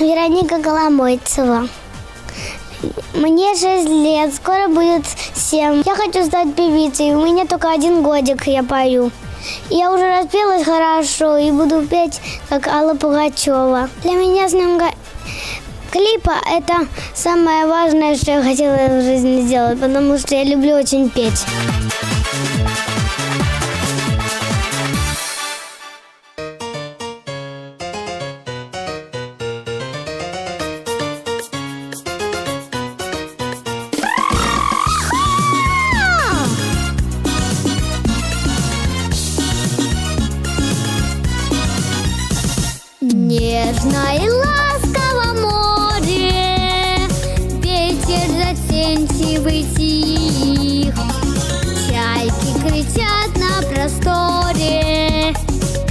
Вероника Коломойцева. Мне 6 лет, скоро будет 7. Я хочу стать певицей, у меня только один годик, я пою. Я уже распелась хорошо и буду петь, как Алла Пугачева. Для меня съемка клипа – это самое важное, что я хотела в жизни сделать, потому что я люблю очень петь. Нежно и ласково море, Ветер застенчивый тих, Чайки кричат на просторе,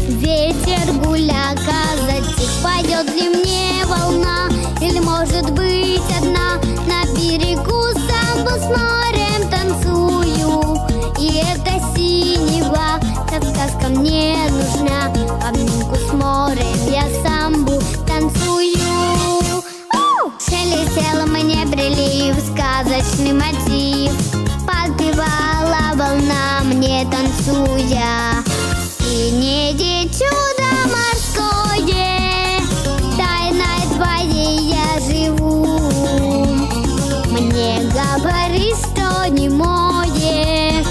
Ветер гуляка затих, Пойдет ли мне волна, Или может быть одна, На берегу самбо с мне танцуя. Синее чудо морское, Тайной твоей я живу. Мне говори, что не мое,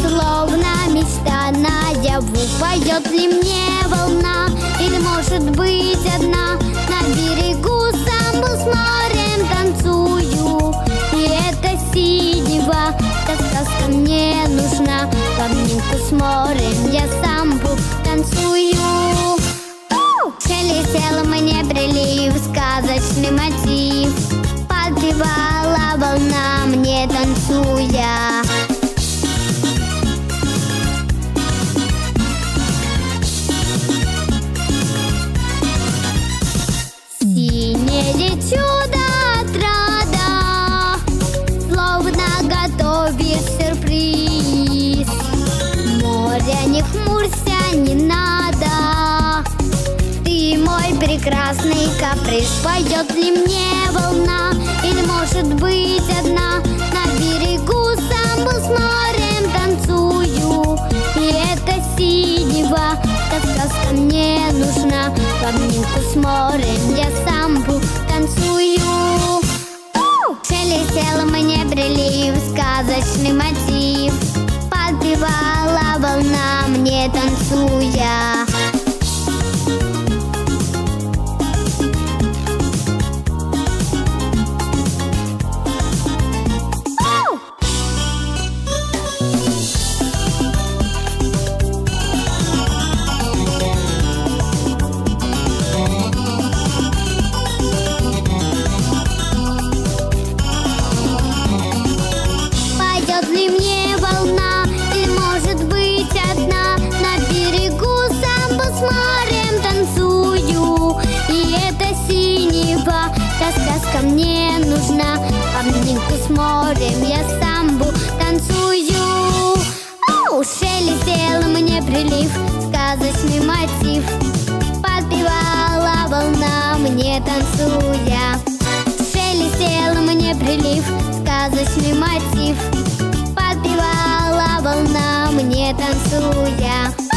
Словно мечта наяву Пойдет ли мне волна Или может быть одна На берегу самбу с морем танцую И это синева Так сказка мне нужна В с морем я самбу танцую. У! Шелестел мне прилив Сказочный мотив. Подпевала волна мне танцуя. Синее чудо не хмурься, не надо, Ты мой прекрасный каприз. Пойдет ли мне волна, Или может быть одна, На берегу самбу с морем танцую, И это синева, так сказка мне нужна. В обнимку с морем я самбу танцую. Шелестел мне прилив, сказочный нужна В обнимку с морем я самбу танцую. Оу, шелестел мне прилив, сказочный мотив. Подпевала волна мне танцуя. Шелестел мне прилив, сказочный мотив. Подпевала волна мне танцуя